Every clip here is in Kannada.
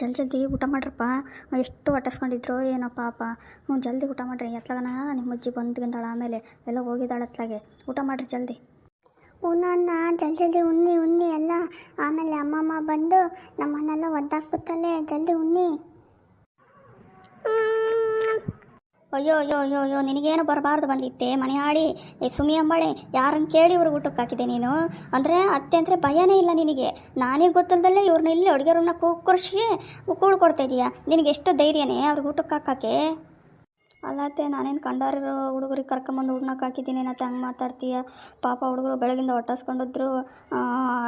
ಜಲ್ದಿ ಜಲ್ದಿ ಊಟ ಮಾಡ್ರಪ್ಪ. ಎಷ್ಟು ಒಟ್ಟಿಸ್ಕೊಂಡಿದ್ರು ಏನೋ ಪಾಪ. ಹ್ಞೂ ಜಲ್ದಿ ಊಟ ಮಾಡ್ರಿ. ಎತ್ಲಾಗನ? ನಿಮ್ಮ ಅಜ್ಜಿ ಬಂದ್ಗಿಂದಾಳ ಆಮೇಲೆ. ಎಲ್ಲ ಹೋಗಿದ್ದಾಳೆ ಅತ್ಲಾಗೆ. ಊಟ ಮಾಡ್ರಿ ಜಲ್ದಿ. ಉನ್ನ ಜಲ್ದಿ ಜಲ್ದಿ ಉಣ್ಣಿ ಉಣ್ಣಿ ಎಲ್ಲ. ಆಮೇಲೆ ಅಮ್ಮಮ್ಮ ಬಂದು ನಮ್ಮನ್ನೆಲ್ಲ ಒದ್ದಾಕ್ಬಿಡ್ತಲ್ಲೇ ಜಲ್ದಿ ಉಣ್ಣಿ. ಅಯ್ಯೋ ಅಯ್ಯೋ ಅಯ್ಯೋ ಅಯ್ಯೋ, ನಿನಗೇನು ಬರಬಾರ್ದು ಬಂದಿತ್ತೆ. ಮನೆ ಆಡಿ ಸುಮಿ ಅಂಬಾಳೆ, ಯಾರನ್ನು ಕೇಳಿ ಇವ್ರಿಗೆ ಊಟಕ್ಕೆ ಹಾಕಿದೆ ನೀನು? ಅಂದರೆ ಅತ್ತೆ ಭಯನೇ ಇಲ್ಲ ನಿನಗೆ. ನಾನೇ ಗೊತ್ತಿಲ್ದಲ್ಲೇ ಇವ್ರನ್ನ ಇಲ್ಲಿ ಅಡುಗೆ ರೂಮ್ನ ಕೂರ್ಸಿ ಕೂಳು ಕೊಡ್ತಾ ಇದೀಯಾ? ನಿನಗೆ ಎಷ್ಟು ಧೈರ್ಯನೇ ಅವ್ರಿಗೆ ಊಟಕ್ಕೆ ಹಾಕಕ್ಕೆ? ಅಲ್ಲತ್ತೆ, ನಾನೇನು ಕಂಡಾರಿರೋ ಹುಡುಗರಿಗೆ ಕರ್ಕೊಂಬಂದು ಉಣ್ಣಕ್ಕೆ ಹಾಕಿದ್ದೀನಿ ನತ್ತೆ ಹಂಗೆ ಮಾತಾಡ್ತೀಯ? ಪಾಪ ಹುಡುಗರು ಬೆಳಗಿಂದ ಹೊಟ್ಟಸ್ಕೊಂಡಿದ್ರು.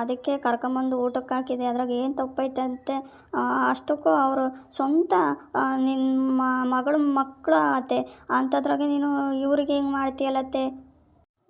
ಅದಕ್ಕೆ ಕರ್ಕೊಂಬಂದು ಊಟಕ್ಕೆ ಹಾಕಿದೆ. ಅದ್ರಾಗ ಏನು ತಪ್ಪೈತೆ ಅಂತೆ? ಅಷ್ಟಕ್ಕೂ ಅವರು ಸ್ವಂತ ನಿಮ್ಮ ಮಗಳ ಮಕ್ಕಳು ಆತೆ ಅಂಥದ್ರಾಗೆ ನೀನು ಇವ್ರಿಗೆ ಹಿಂಗೆ ಮಾಡ್ತೀಯಲ್ಲತ್ತೆ?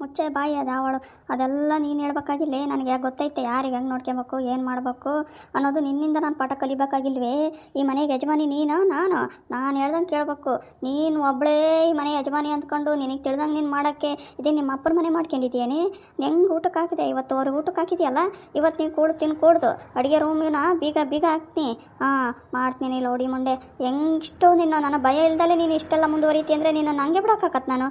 ಮುಚ್ಚೆ ಬಾಯಿ ಅದು ಅವಳು. ಅದೆಲ್ಲ ನೀನು ಹೇಳ್ಬೇಕಾಗಿಲ್ಲೇ ನನಗೆ ಗೊತ್ತೈತೆ? ಯಾರಿಗೆ ಹೆಂಗೆ ನೋಡ್ಕೊಬೇಕು ಏನು ಮಾಡಬೇಕು? ಅನ್ನೋದು ನಿನ್ನಿಂದ ನಾನು ಪಾಠ ಕಲಿಬೇಕಾಗಿಲ್ವೇ? ಈ ಮನೆಗೆ ಯಜಮಾನಿ ನೀನು? ನಾನು? ನಾನು ಹೇಳ್ದಂಗೆ ಕೇಳಬೇಕು. ನೀನು ಒಬ್ಬಳೇ ಈ ಮನೆ ಯಜಮಾನಿ ಅಂದ್ಕೊಂಡು ನಿನಗೆ ತಿಳ್ದಂಗೆ ನೀನು ಮಾಡೋಕ್ಕೆ ಇದೇ ನಿಮ್ಮ ಅಪ್ಪನ ಮನೆ ಮಾಡ್ಕೊಂಡಿದ್ದೀಯೇನಿ? ಹೆಂಗೆ ಊಟಕ್ಕೆ ಹಾಕಿದೆ? ಇವತ್ತು ಅವ್ರಿಗೆ ಊಟಕ್ಕೆ ಹಾಕಿದೆಯಲ್ಲ? ಇವತ್ತು ನೀನು ಕೂಡು ಕೂಡ್ದು. ಅಡುಗೆ ರೂಮಿನ ಬೀಗ ಬೀಗ ಹಾಕ್ತೀನಿ. ಹಾಂ, ಮಾಡ್ತೀನಿ ಲೋಡಿ ಮುಂಡೆ. ಹೆಂಗಿಷ್ಟು ನಿನ್ನ, ನನ್ನ ಭಯ ಇಲ್ದಲೆ ನೀನು ಇಷ್ಟೆಲ್ಲ ಮುಂದುವರಿತಿ ಅಂದರೆ ನೀನು ನನಗೆ ಬಿಡೋಕ್ಕಾಗತ್ತೆ ನಾನು.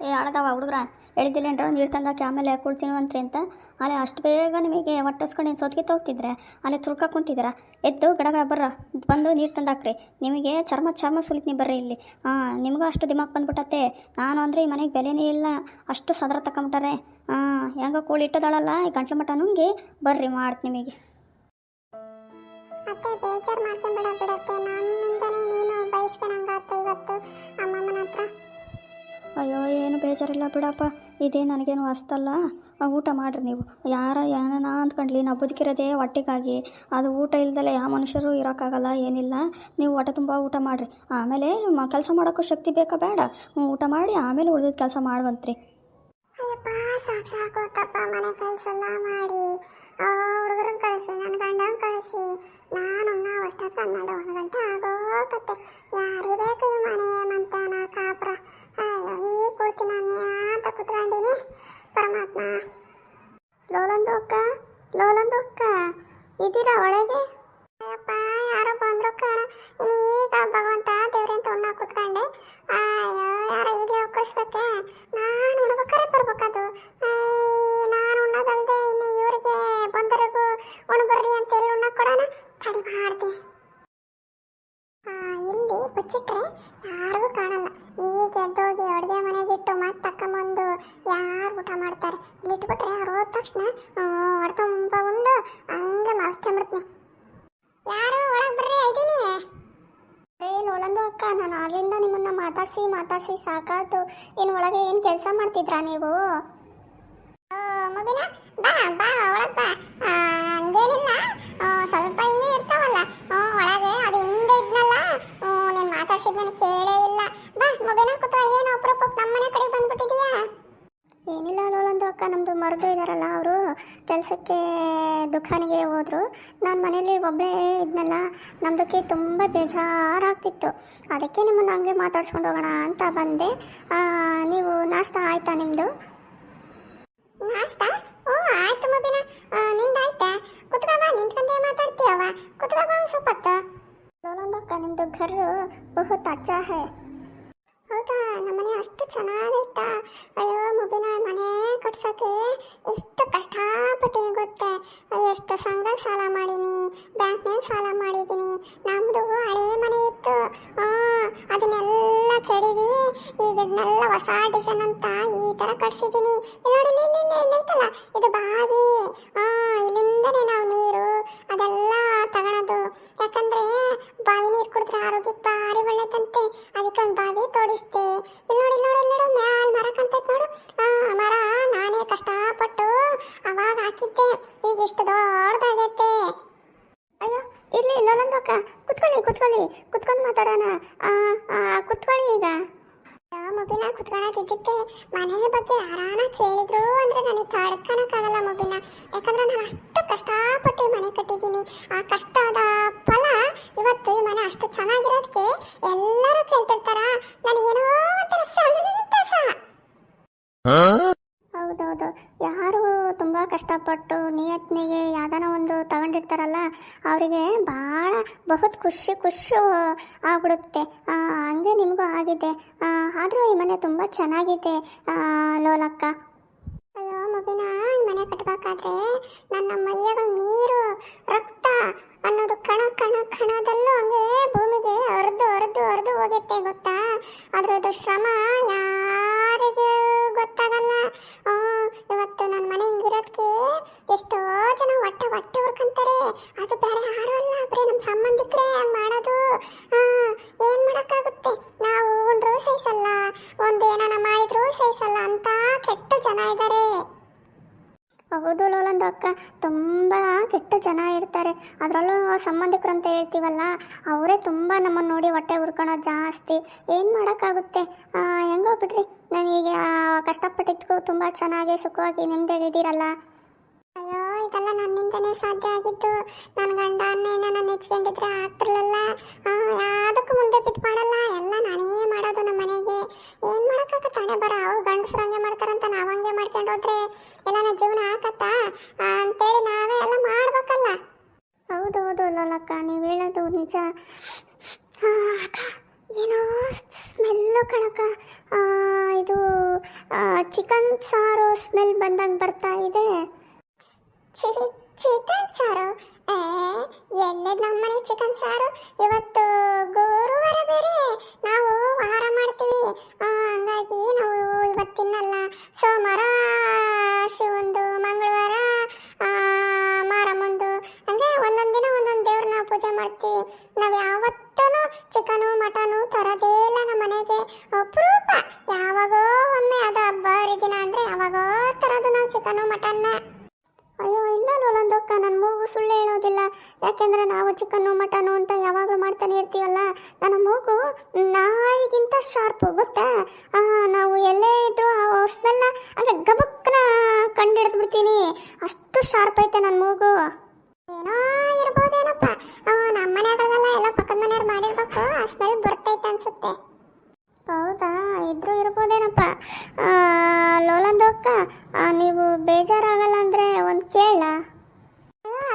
ಏ ಆಡದವ ಹುಡುಗ್ರ. ಎಳಿದಿಲ್ಲೇನ್ರ ನೀರು ತಂದಾಕಿ ಆಮೇಲೆ ಕೊಡ್ತೀನಿ ಅಂತ್ರಿ ಅಂತ. ಅಲ್ಲೇ ಅಷ್ಟು ಬೇಗ ನಿಮಗೆ ಒಟ್ಟಸ್ಕೊಂಡು ಏನು ಸೊತ್ಗೆ ಹೋಗ್ತಿದ್ರೆ ಅಲ್ಲೇ ತುರ್ಕ ಕುಂತಿದ್ದೀರ? ಎದ್ದು ಗಡಗಡ ಬರ್ರ ಬಂದು ನೀರು ತಂದಾಕ್ರಿ. ನಿಮಗೆ ಚರ್ಮ ಚರ್ಮ ಸುಲಿತ್ನಿ ಬರ್ರಿ ಇಲ್ಲಿ. ಹಾಂ ನಿಮಗೂ ಅಷ್ಟು ದಿಮಾಕ್ ಬಂದ್ಬಿಟ್ಟತ್ತೆ ನಾನು ಅಂದರೆ ಈ ಮನೆಗೆ ಬೆಲೆನೇ ಇಲ್ಲ. ಅಷ್ಟು ಸದರ ತಕೊಂಬಿಟ್ಟಾರೆ. ಹಾಂ ಹೆಂಗ ಕೂಳಿ ಇಟ್ಟದಾಳಲ್ಲ, ಈ ಗಂಟ್ಲು ಮಟ್ಟ ನುಂಗಿ ಬರ್ರಿ ಮಾಡ್ತೀನಿ ನಿಮಗೆ. ಬೇಜಾರು ಮಾಡ್ಕೊಂಡ್ಬಿಡ ಬಿಡತ್ತೆ. ನಮ್ಮಿಂದನೇ ನೀನು ಬಯಸ್ಕೊಂಡಂಗಾತ ಇವತ್ತು. ಅಮ್ಮಮ್ಮನ ಹತ್ರ. ಅಯ್ಯೋ, ಏನು ಬೇಜಾರಿಲ್ಲ ಬಿಡಪ್ಪ. ಇದೇ ನನಗೇನು ಹೊಸ್ತಲ್ಲ ಊಟ ಮಾಡಿರಿ ನೀವು. ಯಾರ ಏನಾನ ಅಂದ್ಕೊಂಡ್ಲಿ ನಾವು ಬದುಕಿರೋದೇ ಹೊಟ್ಟೆಗಾಗಿ. ಅದು ಊಟ ಇಲ್ದಲೆ ಯಾವ ಮನುಷ್ಯರು ಇರೋಕ್ಕಾಗಲ್ಲ, ಏನಿಲ್ಲ. ನೀವು ಹೊಟ್ಟೆ ತುಂಬ ಊಟ ಮಾಡಿರಿ. ಆಮೇಲೆ ಕೆಲಸ ಮಾಡೋಕ್ಕೂ ಶಕ್ತಿ ಬೇಕಾ ಬೇಡ. ಊಟ ಮಾಡಿ ಆಮೇಲೆ ಉಳಿದಿದ್ದ ಕೆಲಸ ಮಾಡುವಂತ್ರಿ. ಅಯ್ಯಪ್ಪ, ಸಾಕು ಸಾಕು ತಪ್ಪ, ಮನೆ ಕೆಲಸ ಎಲ್ಲ ಮಾಡಿ ಹುಡುಗರನ್ನ ಕಳಿಸಿ, ನನ್ನ ಗಂಡನ ಕಳಿಸಿ. ನಾನು ನಾವು ಅಷ್ಟೊತ್ತು ಹನ್ನೆರಡು, ಒಂದು ಗಂಟೆ ಆಗೋಗತ್ತೆ. ಯಾರಿಗೆ ಬೇಕು ಈ ಮನೆ ಮಂತಾನ ಕಾಪ್ರ? ಅಯ್ಯೋ ಈಗ ಕೊಡ್ತೀನಿ ಅಂತ ಕುತ್ಕೊಂಡಿನಿ. ಪರಮಾತ್ಮ. ಲೋಲಂದು ಅಕ್ಕ ಲೋಲಂದು ಅಕ್ಕ, ಇದ್ದೀರಾ ಒಳಗೆ? ಬಚ್ಚಿಟ್ರೆ ಯಾರಿಗೂ ಕಾಣಲ್ಲ. ಈಗ ಎದ್ದೋಗಿ ಅಡುಗೆ ಮನೆಗಿಟ್ಟು ಮತ್ತೆ ತಕೊಂಬಂದು ಯಾರು ಊಟ ಮಾಡ್ತಾರೆ? ಇಲ್ಲಿ ಇಟ್ಬಿಟ್ರೆ ಅವ್ರು ಹೋದ ತಕ್ಷಣ ಹೊಡೆ ತುಂಬ ಉಂಡು, ಹಂಗೆ ಮಲ್ಕೊಂಬಿಡ್ತೀನಿ. ಯಾರು ಒಳಗೆ ಬರ್ರಿ ಇದ್ದೀನಿ ಏನು ಒಲಂದು ಅಕ್ಕ, ನಾನು ಅಲ್ಲಿಂದ ನಿಮ್ಮನ್ನ ಮಾತಾಡ್ಸಿ, ಮಾತಾಡಿಸಿ ಸಾಕಾಯ್ತು. ಏನು ಒಳಗೆ ಏನು ಕೆಲಸ ಮಾಡ್ತಿದ್ರಾ ನೀವು? ಮಗಿನ, ಬಾ ಬಾ, ಒಳಗೆ ಬಾ. ಹಂಗೇನಿಲ್ಲ. ಸ್ವಲ್ಪ ಹಿಂಗೆ ಇರ್ತಾವಲ್ಲ. ಒಳಗೆ ಅದು ಹಿಂದೆ ನೀನು ಮಾತಾಡ್ಸಿದ್ ನನಗೆ ಕೇಳೇ ಇಲ್ಲ. ಬಾ ಮಬಿನ ಕೂತ ಏನು ಅಪರೂಪಕ್ಕೆ ನಮ್ಮನೆ ಕಡೆ ಬಂದ್ಬಿಟ್ಟಿದೀಯಾ? ಏನಿಲ್ಲ ಲೋಲಂದು ಅಕ್ಕ ನಮ್ಮದು ಮರದು ಇದ್ದಾರಲ್ಲ ಅವರು ಕೆಲಸಕ್ಕೆ ದುಖಾನಿಗೆ ಹೋದ್ರು. ನಾನು ಮನೇಲಿ ಒಬ್ಬಳೇ ಇದ್ನಲ್ಲ ನಮ್ಮದಕ್ಕೆ ತುಂಬ ಬೇಜಾರಾಗ್ತಿತ್ತು. ಅದಕ್ಕೆ ನಿಮ್ಮನ್ನು ಹಂಗೆ ಮಾತಾಡ್ಸ್ಕೊಂಡು ಹೋಗೋಣ ಅಂತ ಬಂದೆ. ನೀವು ನಾಷ್ಟ ಆಯ್ತಾ ನಿಮ್ಮದು ನಾಷ್ಟ? ಓ ಆಯ್ತು ಮಬಿನ ನಿಂದಾಯ್ತಾ? ಕುತ್ಕೋ ಬಾ ನಿಂತ್ಕೊಂಡೇ ಮಾತಾಡ್ತೀಯವ ಕುತ್ಕೋ ಬಾ ಸ್ವಲ್ಪ ಹೊತ್ತು ಅಕ್ಕ ನಿಮ್ಮದು ಘರು ಬಹುತ್ ಅಷ್ಟು ಚೆನ್ನಾಗೈತಾ. ಅಯ್ಯೋ, ಮಗುನ ಮನೆ ಕಟ್ಸೋಕ್ಕೆ ಎಷ್ಟು ಕಷ್ಟಪಟ್ಟಿನಿ ಗೊತ್ತೆ. ಎಷ್ಟು ಸಂಘ ಸಾಲ ಮಾಡೀನಿ ಬ್ಯಾಂಕ್ನಾಗ ಸಾಲ ಮಾಡಿದ್ದೀನಿ ನಮ್ಮದು ಹಳೇ ಮನೆ ಇತ್ತು. ಅದನ್ನೆಲ್ಲ ಕೆಡವಿ ಈಗ ಇದನ್ನೆಲ್ಲ ಹೊಸ ಡಿಸೈನ್ ಅಂತ ಈ ಥರ ಕಟ್ಸಿದ್ದೀನಿ ನೋಡಿ ಇದು ಬಾವಿ. ಇಲ್ಲಿಂದನೇ ನಾವು ನೀರು, ಅದೆಲ್ಲ ತಗೊಳೋದು ಯಾಕಂದ್ರೆ ಬಾವಿ ನೀರು ಕುಡಿದ್ರೆ ಆರೋಗ್ಯಕ್ಕೆ ಭಾರಿ ಒಳ್ಳೇದಂತೆ. ಅದಕ್ಕೆ ಒಂದು ಬಾವಿ ತೋಡಿಸ್ತೆ ಇಲ್ಲಿ ನೋಡಿ ನೋಡಿ ನೋಡು, ಮ್ಯಾಲ್ ಮರ ಕಾಣ್ತೈತೆ ನೋಡು. ಆ, ಮರ ನಾನೇ ಕಷ್ಟಪಟ್ಟು ಅವಾಗ ಹಾಕಿದ್ದೆ. ಈಗ ಇಷ್ಟು ದೊಡ್ಡದಾಗೈತೆ. ಅಯ್ಯೋ, ಇರ್ಲಿ ಲೋಲಂದಕ್ಕ ಕುತ್ಕೊಳ್ಳಿ ಕುತ್ಕೊಳ್ಳಿ. ಕುತ್ಕೊಂಡು ಮಾತಾಡೋಣ. ಕುತ್ಕೊಳ್ಳಿ ಈಗ. ಮಬಿನ ಕುತ್ಕೊಳ್ಳೋದಿದ್ದಿದ್ದೆ ಮನೆ ಬಗ್ಗೆ ಯಾರಾನ ಕೇಳಿದ್ರು ಅಂದ್ರೆ ನನಗೆ ತಡ್ಕೊಳಕ್ಕಾಗಲ್ಲ ಮಬಿನ ಯಾಕಂದ್ರೆ ನಾನು ಅಷ್ಟು ಕಷ್ಟಪಟ್ಟು ಮನೆ ಕಟ್ಟಿದ್ದೀನಿ ಆ ಕಷ್ಟದ ಫಲ ಇವತ್ತು ಈ ಮನೆ ಅಷ್ಟು ಚೆನ್ನಾಗಿರೋದಕ್ಕೆ ಎಲ್ಲರೂ ಕೇಳ್ತಿರ್ತಾರ. ನನಗೇನೋ ಒಂಥರ ಸಂತಸ. ಹೌದೌದು. ಯಾರು ಕಷ್ಟಪಟ್ಟು ನಿಯತ್ನಿಗೆ ಯಾವ್ದಾನ ಒಂದು ತಗೊಂಡಿರ್ತಾರಲ್ಲ, ಅವರಿಗೆ ಭಾಳ ಬಹುತ್ ಖುಷಿ ಖುಷಿ ಆಗ್ಬಿಡುತ್ತೆ. ಹಂಗೆ ನಿಮಗೂ ಆಗಿದೆ. ಆದರೂ ಈ ಮನೆ ತುಂಬ ಚೆನ್ನಾಗಿದೆ ಲೋಲಕ್ಕ. ಅಯ್ಯೋ, ಮಗುವಿನ ಈ ಮನೆ ಕಟ್ಟಬೇಕಾದ್ರೆ ನನ್ನ ಮೈಯಗಳು ನೀರು, ರಕ್ತ ಅನ್ನೋದು ಕಣ ಕಣ ಕಣದಲ್ಲೂ ಹಂಗೆ ಭೂಮಿಗೆ ಹರಿದು ಹರಿದು ಹರಿದು ಹೋಗುತ್ತೆ, ಗೊತ್ತಾ? ಅದ್ರದ್ದು ಶ್ರಮ ಯಾರಿಗೆ ಹೌದು ಲೋಲಂದ ಅಕ್ಕ, ತುಂಬ ಕೆಟ್ಟ ಜನ ಇರ್ತಾರೆ. ಅದರಲ್ಲೂ ಸಂಬಂಧಿಕರು ಅಂತ ಹೇಳ್ತೀವಲ್ಲ, ಅವರೇ ತುಂಬ ನಮ್ಮನ್ನು ನೋಡಿ ಹೊಟ್ಟೆ ಉರ್ಕೊಳೋದು ಜಾಸ್ತಿ. ಏನು ಮಾಡೋಕ್ಕಾಗುತ್ತೆ? ಹೆಂಗೋ ಬಿಡ್ರಿ. ನನಗೆ ಕಷ್ಟಪಟ್ಟಿದ್ದಕ್ಕೂ ತುಂಬ ಚೆನ್ನಾಗಿ ಸುಖವಾಗಿ ನೆಮ್ಮದಿಯಾಗಿದ್ದೀರಲ್ಲ ಇದೆಲ್ಲ ನನ್ನಿಂದನೇ ಸಾಧ್ಯ ಆಗಿತ್ತು ನನ್ನ ಗಂಡ ನನ್ನ ನೆಚ್ಕೊಂಡಿದ್ರೆ ಆಗ್ತಿರ್ಲಿಲ್ಲ. ಯಾವ್ದಕ್ಕೂ ಮುಂದೆ ಬಿದ್ದು ಮಾಡಲ್ಲ ಎಲ್ಲ ನಾನೇ ಮಾಡೋದು ನಮ್ಮ ಮನೆಗೆ. ಏನು ಮಾಡೋಕ್ಕಾಗತ್ತೆ? ಹಣೆ ಬರ. ಅವು ಗಂಡಸ್ರು ಹಂಗೆ ಮಾಡ್ತಾರಂತ ನಾವು ಹಂಗೆ ಮಾಡ್ಕೊಂಡು ಹೋದ್ರೆ ಎಲ್ಲ ನನ್ನ ಜೀವನ ಹಾಕತ್ತಾ ಆ, ಅಂತೇಳಿ ನಾವೇ ಎಲ್ಲ ಮಾಡ್ಬೇಕಲ್ಲ. ಹೌದು ಹೌದು ಲೋಲಕ್ಕ. ನೀವು ಹೇಳೋದು ನಿಜ. ಏನೋ ಸ್ಮೆಲ್ಲು ಕಣಕ್ಕ. ಆ, ಇದು ಚಿಕನ್ ಸಾರು ಸ್ಮೆಲ್ ಬಂದಂಗೆ ಬರ್ತಾ ಇದೆ. ಚಿಕನ್ ಸಾರು. ಎಲ್ಲದ ಎಲ್ಲೇ ನಮ್ಮನೆ ಚಿಕನ್ ಸಾರು. ಇವತ್ತು ಗುರುವಾರ ಬೇರೆ. ನಾವು ವಾರ ಮಾಡ್ತೀವಿ. ಹಂಗಾಗಿ ನಾವು ಇವತ್ತು ತಿನ್ನಲ್ಲ. ಸೋಮವಾರ ಶಿವಂದು ಮಂಗಳವಾರ ಮಾರಮ್ಮಂದು ಹಂಗೆ ಒಂದೊಂದು ದಿನ ಒಂದೊಂದು ದೇವ್ರನ್ನ ಪೂಜೆ ಮಾಡ್ತೀವಿ. ನಾವು ಯಾವತ್ತೂ ಚಿಕನು, ಮಟನು ತರೋದೇ ಯಾಕೆಂದ್ರೆ ನಾವು ಚಿಕನ್ನು ಮಟನು ಅಂತ ಯಾವಾಗಲೂ ಮಾಡ್ತಾನೆ ಇರ್ತೀವಲ್ಲ, ನನ್ನ ಮೂಗು ನಾಯಿಗಿಂತ ಶಾರ್ಪು ಗೊತ್ತಾ ನಾವು ಎಲ್ಲೇ ಇದ್ರೂ ಆ ಸ್ಮೆಲ್ನ ಅಂದರೆ ಗಬಕ್ಕನ ಕಂಡಿಡ್ದು ಬಿಡ್ತೀನಿ. ಅಷ್ಟು ಶಾರ್ಪ್ ಐತೆ ನನ್ನ ಮೂಗು. ಏನೋ ಇರ್ಬೋದೇನಪ್ಪ. ನಮ್ಮ ಮನೆಗಳಲ್ಲ ಎಲ್ಲ ಪಕ್ಕದ ಮನೆಯವ್ರು ಮಾಡಿರ್ಬೇಕು. ಆ ಸ್ಮೆಲ್ ಬರ್ತೈತೆ ಅನ್ಸುತ್ತೆ. ಹೌದಾ? ಇದ್ರೂ ಇರ್ಬೋದೇನಪ್ಪ. ಲೋಲಂದೋಕ್ಕ ನೀವು ಬೇಜಾರಾಗಲ್ಲ ಅಂದ್ರೆ ಒಂದು ಕೇಳ.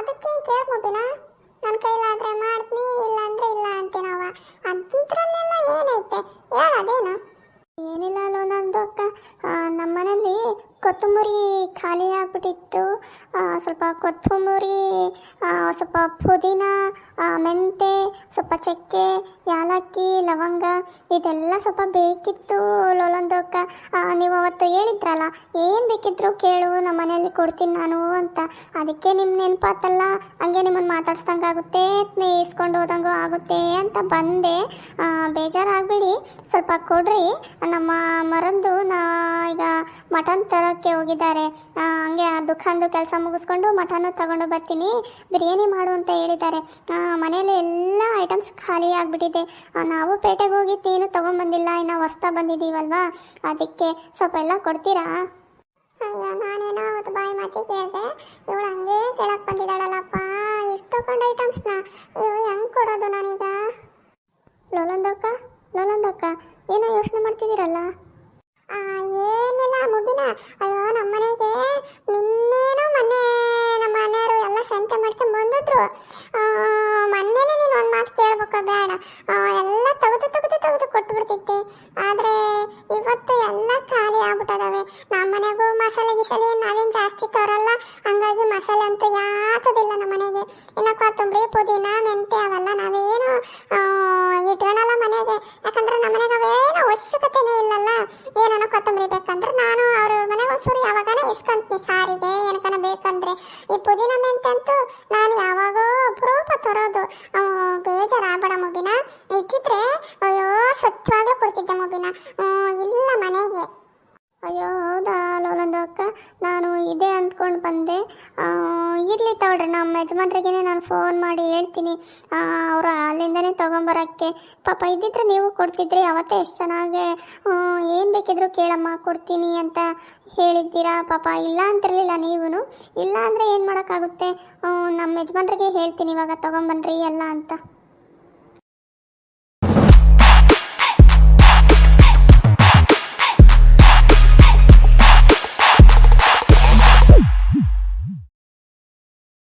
ಅದಕ್ಕೇನು ಕೇಳ ನನ್ನ ಕೈಲಾದ್ರೆ ಮಾಡ್ತೀನಿ ಇಲ್ಲ ಅಂದ್ರೆ ಇಲ್ಲ ಅಂತೀನವ ಅಂತರಲ್ಲೆಲ್ಲ ಏನೈತೆ? ಹೇಳೋದೇನು? ಏನಿಲ್ಲ ಅಕ್ಕ. ಆ, ನಮ್ಮ ಮನೇಲಿ ಕೊತ್ತಂಬರಿ ಖಾಲಿ ಆಗಿಬಿಟ್ಟಿತ್ತು. ಸ್ವಲ್ಪ ಕೊತ್ತಂಬರಿ ಸ್ವಲ್ಪ ಪುದೀನ ಮೆಂತೆ, ಸ್ವಲ್ಪ ಚಕ್ಕೆ, ಯಾಲಕ್ಕಿ, ಲವಂಗ, ಇದೆಲ್ಲ ಸ್ವಲ್ಪ ಬೇಕಿತ್ತು ಲೋಲಂದು ಅಕ್ಕ ನೀವು ಅವತ್ತು ಹೇಳಿದ್ರಲ್ಲ, ಏನು ಬೇಕಿದ್ರು ಕೇಳು, ನಮ್ಮ ಮನೆಯಲ್ಲಿ ಕೊಡ್ತೀನಿ ನಾನು ಅಂತ. ಅದಕ್ಕೆ ನಿಮ್ಮ ನೆನಪಾತಲ್ಲ, ಹಂಗೆ ನಿಮ್ಮನ್ನು ಮಾತಾಡ್ಸ್ದಂಗಾಗುತ್ತೆ ಇಸ್ಕೊಂಡು ಹೋದಂಗೂ ಆಗುತ್ತೆ ಅಂತ ಬಂದೆ. ಬೇಜಾರಾಗಬೇಡಿ, ಸ್ವಲ್ಪ ಕೊಡ್ರಿ. ನಮ್ಮ ಮರಂದು ನಾ, ಈಗ ಮಟನ್ ತರೋಕ್ಕೆ ಹೋಗಿದ್ದಾರೆ. ಹಂಗೆ ಆ ದುಖಾನ್ದು ಕೆಲಸ ಮುಗಿಸ್ಕೊಂಡು ಮಟನ್ನು ತಗೊಂಡು ಬರ್ತೀನಿ. ಬಿರಿಯಾನಿ ಮಾಡು ಅಂತ ಹೇಳಿದ್ದಾರೆ. ಮನೆಯಲ್ಲಿ ಎಲ್ಲ ಐಟಮ್ಸ್ ಖಾಲಿ ಆಗಿಬಿಟ್ಟಿದೆ. ನಾವು ಪೇಟೆಗೆ ಹೋಗಿ ಏನು ತೊಗೊಂಬಂದಿಲ್ಲ. ಇನ್ನು ಹೊಸ್ತಾ ಬಂದಿದ್ದೀವಲ್ವಾ ಅದಕ್ಕೆ ಸ್ವಲ್ಪ ಎಲ್ಲ ಕೊಡ್ತೀರಾ? ಅಯ್ಯೋ ನಾನೇನೋ ಅವತ್ತು ಬಾಯಿ ಮಾತಿ ಕೇಳಿದೆ. ಇವಳು ಹಂಗೆ ಕೇಳಕ್ ಬಂದಿದ್ದಾಳಲ್ಲಪ್ಪ. ಎಷ್ಟು ತಗೊಂಡು ಐಟಮ್ಸ್ನ ಇವು ಹೆಂಗ್ ಕೊಡೋದು ನಾನೀಗ? ಲೋಲೊಂದಕ್ಕ ಲೋಲೊಂದಕ್ಕ ಏನೋ ಯೋಚನೆ ಮಾಡ್ತಿದ್ದೀರಲ್ಲ? ಏನಿಲ್ಲ ಮುಬ್ಬಿನ ಅಯ್ಯೋ ನಮ್ಮ ಮನೆಗೆ ನಿನ್ನೇನೋ ಮೊನ್ನೆ ನಮ್ಮ ಮನೆಯವರು ಎಲ್ಲ ಸಂತೆ ಮಾಡ್ಕೊಂಡು ಬಂದಿದ್ರು. ಮೊನ್ನೆನೇ ನೀನು ಒಂದು ಮಾತು ಕೇಳ್ಬೇಕು ಬೇಡ. ಎಲ್ಲ ತೆಗೆದು ತೆಗೆದು ತೆಗೆದು ಕೊಟ್ಟು ಬಿಡ್ತಿದ್ದೆ ಆದರೆ ಇವತ್ತು ಎಲ್ಲ ಖಾಲಿ ಆಗ್ಬಿಟ್ಟದವೆ. ನಮ್ಮ ಮನೆಗೂ ಮಸಾಲೆ ಗಿಸಲಿ ನಾವೇನು ಜಾಸ್ತಿ ತರಲ್ಲ. ಹಂಗಾಗಿ ಮಸಾಲೆ ಅಂತೂ ಯಾತದಿಲ್ಲ ನಮ್ಮ ಮನೆಗೆ. ಇನ್ನು ಕೊತ್ತಂಬರಿ, ಪುದೀನ ಮೆಂತೆ ಅವೆಲ್ಲ ನಾವೇನು ಇಲ್ಲ ಮನೆಗೆ. ಅಯ್ಯೋ, ಹೌದಾ ಲೋಲಂದು ಅಕ್ಕ? ನಾನು ಇದೆ ಅಂದ್ಕೊಂಡು ಬಂದೆ. ಇರಲಿ ತಗೊಳ್ರಿ, ನಮ್ಮ ಯಜಮಾನ್ರಿಗೇ ನಾನು ಫೋನ್ ಮಾಡಿ ಹೇಳ್ತೀನಿ. ಅವರು ಅಲ್ಲಿಂದನೇ ತೊಗೊಂಬರೋಕ್ಕೆ. ಪಾಪ, ಇದ್ದಿದ್ರೆ ನೀವು ಕೊಡ್ತಿದ್ರಿ, ಅವತ್ತೇ ಎಷ್ಟು ಚೆನ್ನಾಗೆ ಏನು ಬೇಕಿದ್ರು ಕೇಳಮ್ಮ, ಕೊಡ್ತೀನಿ ಅಂತ ಹೇಳಿದ್ದೀರಾ? ಪಾಪ, ಇಲ್ಲ ಅಂತಿರಲಿಲ್ಲ ನೀವು ಇಲ್ಲ ಅಂದರೆ ಏನು ಮಾಡೋಕ್ಕಾಗುತ್ತೆ? ನಮ್ಮ ಯಜಮಾನ್ರಿಗೆ ಹೇಳ್ತೀನಿ, ಇವಾಗ ತೊಗೊಂಬನ್ರಿ ಎಲ್ಲ ಅಂತ.